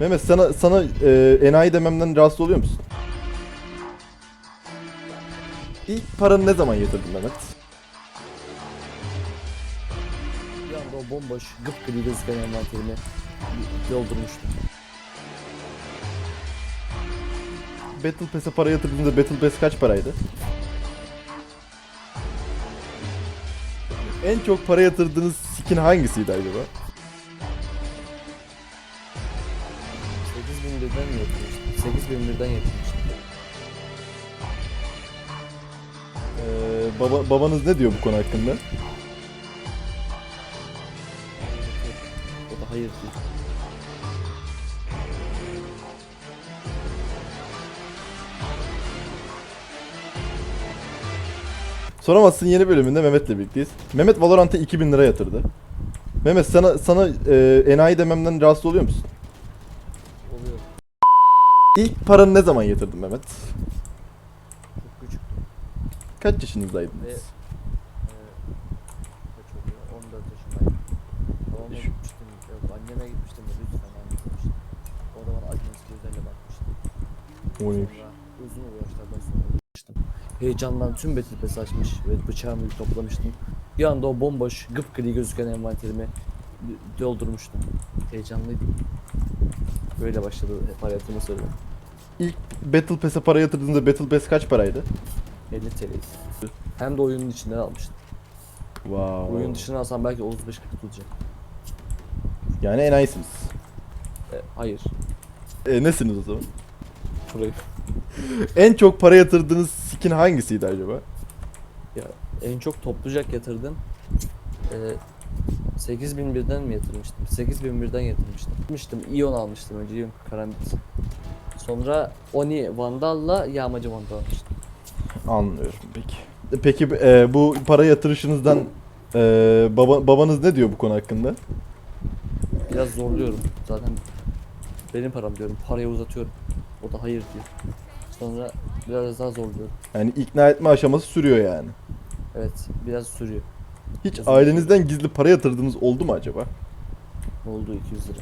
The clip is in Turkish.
Mehmet sana sana e, enayi dememden rahatsız oluyor musun? İlk paranı ne zaman yatırdın Mehmet? Bir anda o bomboş gıpgri gözüken envanterimi doldurmuştum. Battle Pass'e para yatırdığında Battle Pass kaç paraydı? En çok para yatırdığınız skin hangisiydi acaba? 8001'den mi yatırmıştım? 8001'den yatırmıştım. Ee, baba, babanız ne diyor bu konu hakkında? O da hayır diyor. Soramazsın yeni bölümünde Mehmet'le birlikteyiz. Mehmet Valorant'a 2000 lira yatırdı. Mehmet sana sana e, enayi dememden rahatsız oluyor musun? İlk paranı ne zaman yatırdın Mehmet? Çok küçük. Kaç Ve yaşınızdaydınız? eee, kaç oluyor? 14 yaşındayım. Babama Şu- gitmiştim. Yok anneme gitmiştim de lütfen anne demiştim. O da bana acımasız gözlerle bakmıştı. O neymiş? Uzun uğraşlardan sonra uğraştım. Heyecandan tüm Battle Pass açmış ve bıçağımı toplamıştım. Bir anda o bomboş gıpgri gözüken envanterimi doldurmuştum. Heyecanlıydım. Böyle başladı para yatırma serüveni. İlk Battle Pass'e para yatırdığında Battle Pass kaç paraydı? 50 TL'ydi. Hem de oyunun içinden almıştım. Wow. Oyun dışına alsam belki 35-40 tutacak. Yani enayisiniz. E, hayır. E, nesiniz o zaman? Burayı. En çok para yatırdığınız skin hangisiydi acaba? Ya en çok toplucak yatırdım. Ee, 8001'den mi yatırmıştım? 8001'den yatırmıştım. Almıştım. Ion almıştım önce. Ion Karambit. Sonra Oni Vandal'la Yağmacı Vandal almıştım. Anlıyorum peki. E, Peki e, bu para yatırışınızdan e, baba, babanız ne diyor bu konu hakkında? Biraz zorluyorum. Zaten benim param diyorum. Parayı uzatıyorum. O da hayır diyor. Sonra biraz daha zorluyorum. Yani ikna etme aşaması sürüyor yani. Evet. Biraz sürüyor. Hiç ailenizden gizli para yatırdığınız oldu mu acaba? Oldu 200 lira.